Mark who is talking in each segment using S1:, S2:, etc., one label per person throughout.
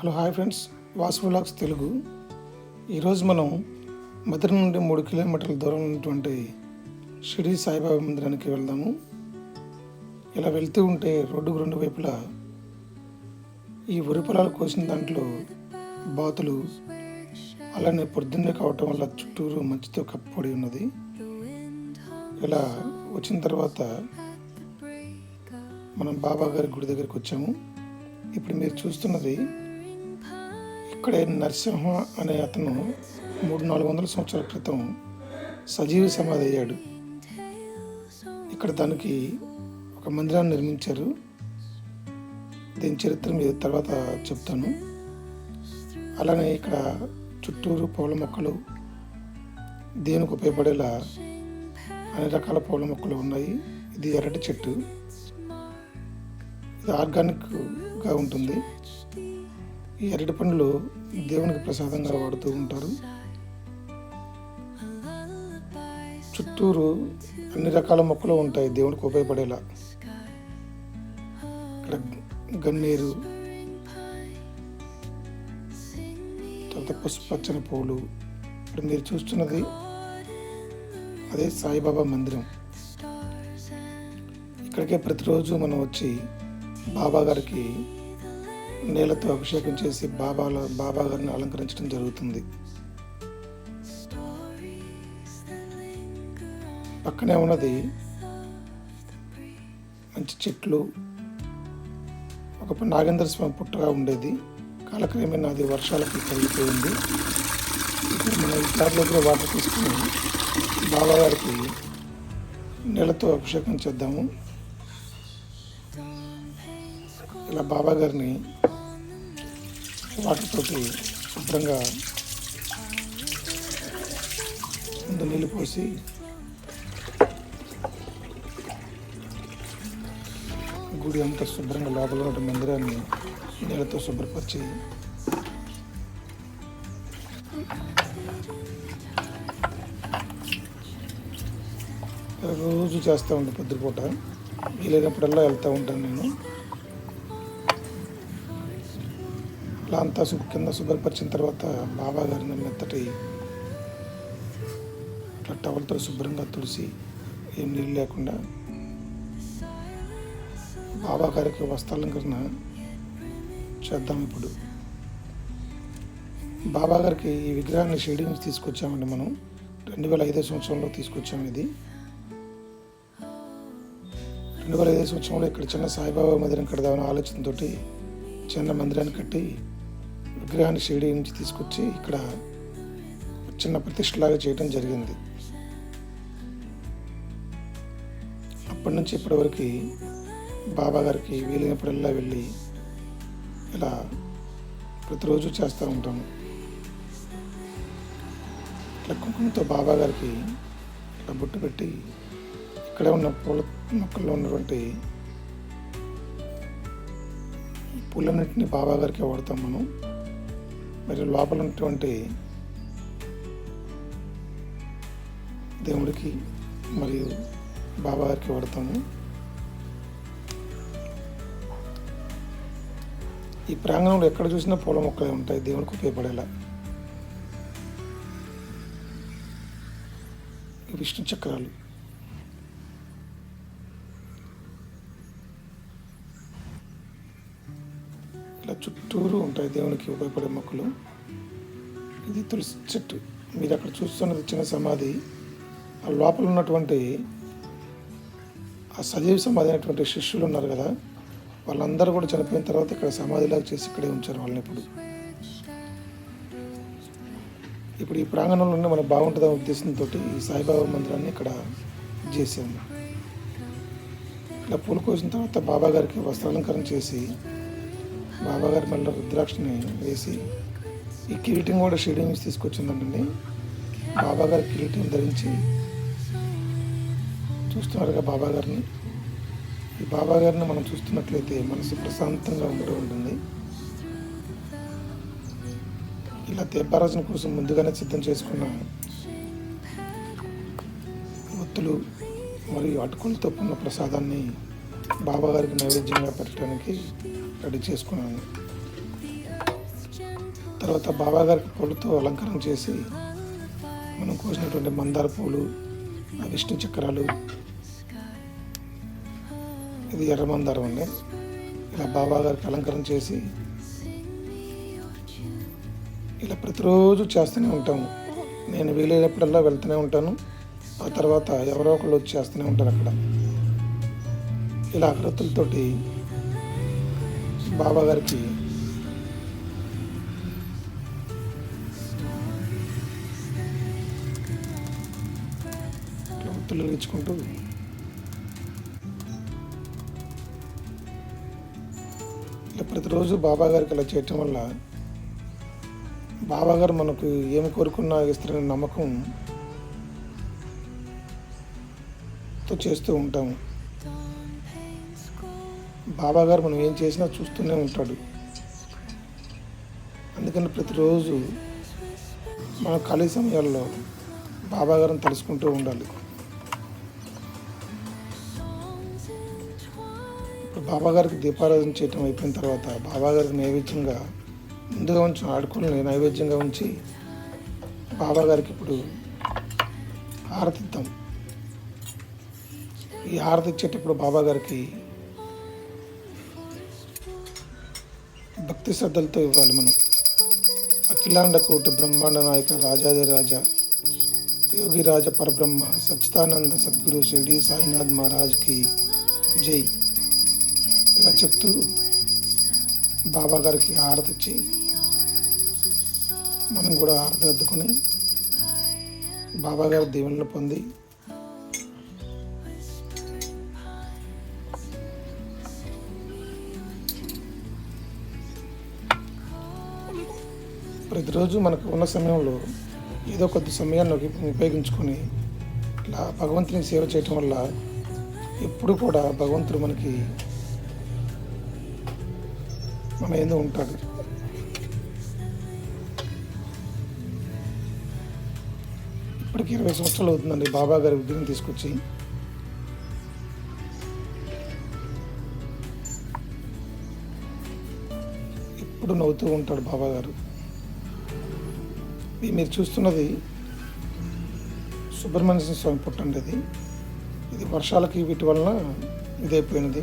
S1: Hello hi friends. Vasu vlogs Telugu. ఈరోజు మనం మధుర నుండి మూడు కిలోమీటర్ల దూరం ఉన్నటువంటి షిరిడి సాయిబాబా మందిరానికి వెళ్దాము. ఇలా వెళ్తూ ఉంటే రోడ్డుకు రెండు వైపులా ఈ వరి పొలాలు కోసిన దాంట్లో బాతులు అలానే పొద్దున్నే కావటం వల్ల చుట్టూరు మంచుతో కప్పబడి ఉన్నది. ఇలా వచ్చిన తర్వాత మనం బాబా గారి గుడి దగ్గరికి వచ్చాము. ఇప్పుడు మీరు చూస్తున్నది ఇక్కడే నరసింహ అనే అతను మూడు నాలుగు వందల సంవత్సరాల క్రితం సజీవ సమాధి అయ్యాడు. ఇక్కడ దానికి ఒక మందిరాన్ని నిర్మించారు. దీని చరిత్ర మీరు తర్వాత చెప్తాను. అలానే ఇక్కడ చుట్టూరు పూల మొక్కలు దేవునికి ఉపయోగపడేలా అన్ని రకాల పూల మొక్కలు ఉన్నాయి. ఇది ఎర్రటి చెట్టు. ఇది ఆర్గానిక్గా ఉంటుంది. ఈ అరటి పండ్లు దేవునికి ప్రసాదంగా వాడుతూ ఉంటారు. చుట్టూరు అన్ని రకాల మొక్కలు ఉంటాయి దేవునికి ఉపయోగపడేలా. ఇక్కడ గన్నేరు తర్వాత పసుపచ్చని పూలు ఇప్పుడు మీరు చూస్తున్నది అదే సాయిబాబా మందిరం. ఇక్కడికే ప్రతిరోజు మనం వచ్చి బాబా గారికి నీళ్ళతో అభిషేకం చేసి బాబాల బాబా గారిని అలంకరించడం జరుగుతుంది. పక్కనే ఉన్నది మంచి చెట్లు. ఒకప్పుడు నాగేంద్ర స్వామి పుట్టగా ఉండేది. కాలక్రమేణా అది వర్షాలకి కలిగిపోయింది ఇప్పుడు మనం ఈ వాటర్ తీసుకుని బాబా గారికి నీళ్ళతో అభిషేకం చేద్దాము. ఇలా బాబా గారిని వాటర్తో శుభ్రంగా కొంత నీళ్ళు పోసి గుడి అంతా శుభ్రంగా లోపల ఉన్న మందిరాన్ని నీళ్ళతో శుభ్రపరిచి రోజు చేస్తూ ఉంటాను పొద్దుపూట. వీలైనప్పుడల్లా వెళ్తూ ఉంటాను నేను. అలా అంతా శుభ్ర కింద శుభ్రపరిచిన తర్వాత బాబా గారిని మెత్తటి అట్లా టవల్తో శుభ్రంగా తుడిసి ఏం నీళ్ళు లేకుండా బాబా గారికి వస్త్రాలంకరణ చేద్దాం ఇప్పుడు. బాబా గారికి ఈ విగ్రహాన్ని షేడింగ్ నుంచి తీసుకొచ్చామండి మనం. రెండు వేల ఐదో సంవత్సరంలో తీసుకొచ్చాము ఇది. రెండు వేల ఐదో సంవత్సరంలో ఇక్కడ చిన్న సాయిబాబా మందిరం కడదామని ఆలోచనతోటి చిన్న మందిరాన్ని కట్టి విగ్రహాన్ని షిరిడి నుంచి తీసుకొచ్చి ఇక్కడ చిన్న ప్రతిష్టలాగా చేయడం జరిగింది. అప్పటి నుంచి ఇప్పటి వరకు బాబా గారికి వీలైనప్పుడల్లా వెళ్ళి ఇలా ప్రతిరోజు చేస్తూ ఉంటాము ఇట్లా కుంకుమతో బాబా గారికి ఇట్లా బొట్టు పెట్టి ఇక్కడే ఉన్న పూల మొక్కల్లో ఉన్నటువంటి పూలన్నింటినీ బాబా గారికి వాడతాం మనం. మరి లోపల ఉన్నటువంటి దేవుడికి మరియు బాబాగారికి వాడతాము ఈ ప్రాంగణంలో ఎక్కడ చూసినా పూల మొక్కలే ఉంటాయి. దేవుడికి ఉపయోగపడేలా ఈ విష్ణు చక్రాలు. ఇట్లా చుట్టూరు ఉంటాయి దేవునికి ఉపయోగపడే మొక్కలు. ఇది తులసి చెట్టు. మీరు అక్కడ చూస్తున్నది చిన్న సమాధి. ఆ లోపల ఉన్నటువంటి ఆ సజీవ సమాధి అయినటువంటి శిష్యులు ఉన్నారు కదా వాళ్ళందరూ కూడా చనిపోయిన తర్వాత ఇక్కడ సమాధిలాగా చేసి ఇక్కడే ఉంచారు వాళ్ళని ఇప్పుడు. ఇప్పుడు ఈ ప్రాంగణంలోనే మనకు బాగుంటుందనే ఉద్దేశంతో ఈ సాయిబాబా మందిరాన్ని ఇక్కడ చేసాము ఇలా పూలు కోసిన తర్వాత బాబా గారికి వస్త్రాలంకరణ చేసి బాబాగారి మళ్ళీ రుద్రాక్షని వేసి ఈ కిరీటం కూడా షేడింగ్ నుంచి తీసుకొచ్చిందండి బాబాగారి కిరీటం ధరించి చూస్తున్నారుగా బాబాగారిని. ఈ బాబాగారిని మనం చూస్తున్నట్లయితే మనసు ప్రశాంతంగా ఉంటూ ఉంటుంది. ఇలా దీపారాజన కోసం ముందుగానే సిద్ధం చేసుకున్న ఒత్తులు మరియు అటుకులతో ఉన్న ప్రసాదాన్ని బాబాగారికి నైవేద్యంగా పెట్టడానికి రెడీ చేసుకున్నాను. తర్వాత బాబాగారికి పూలతో అలంకరణ చేసి మనం కోసినటువంటి మందార పూలు విష్ణు చక్రాలు ఇది ఎర్ర మందారం అండి. ఇలా బాబాగారికి అలంకారం అలంకరణ చేసి ఇలా ప్రతిరోజు చేస్తూనే ఉంటాము. నేను వీలైనప్పుడల్లా వెళ్తూనే ఉంటాను. ఆ తర్వాత ఎవరో ఒకళ్ళు వచ్చి చేస్తూనే ఉంటారు అక్కడ. ఇలా అగరత్తులతోటి బాబా గారికి ఇట్లా ఒత్తులు ఇచ్చుకుంటూ ఇలా ప్రతిరోజు బాబా గారికి ఇలా చేయటం వల్ల బాబా గారు మనకు ఏమి కోరుకున్నా ఇస్తారనే నమ్మకం తో చేస్తూ ఉంటాము. బాబా గారు మనం ఏం చేసినా చూస్తూనే ఉంటాడు. అందుకని ప్రతిరోజు మన ఖాళీ సమయాల్లో బాబా గారిని తలుసుకుంటూ ఉండాలి. ఇప్పుడు బాబా గారికి దీపారాధన చేయటం అయిపోయిన తర్వాత బాబా గారికి నైవేద్యంగా ముందుగా ఉంచిన ఆడుకుని నైవేద్యంగా ఉంచి బాబా గారికి ఇప్పుడు హారతి ఇద్దాం ఈ హారతి ఇచ్చేటప్పుడు బాబా గారికి భక్తి శ్రద్ధలతో ఇవ్వాలి మనం. అఖిలాండ కోటి బ్రహ్మాండ నాయక రాజాది రాజా యోగి పరబ్రహ్మ సచ్చిదానంద సద్గురు షిరిడి సాయినాథ్ మహారాజ్కి జై. ఇలా చెప్తూ బాబా గారికి హారతి ఇచ్చి మనం కూడా హారతి అద్దుకొని బాబాగారి దీవెనలు పొంది ప్రతిరోజు మనకు ఉన్న సమయంలో ఏదో కొద్ది సమయాన్ని ఉపయోగించుకొని ఇలా భగవంతుని సేవ చేయటం వల్ల ఎప్పుడు కూడా భగవంతుడు మనకి మన ఏందో ఉంటాడు. ఇప్పటికి ఇరవై సంవత్సరాలు అవుతుందండి బాబా గారి విగ్రహం తీసుకొచ్చి. ఎప్పుడు నవ్వుతూ ఉంటాడు బాబా గారు. మీరు చూస్తున్నది సుబ్రహ్మణ్య స్వామి పుట్టండి ఇది ఇది వర్షాలకి వీటి వలన ఇదైపోయినది.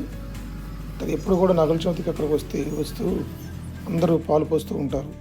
S1: అది ఎప్పుడు కూడా నగల చవితికి అక్కడికి వస్తే వస్తూ అందరూ పాలు పోస్తూ ఉంటారు.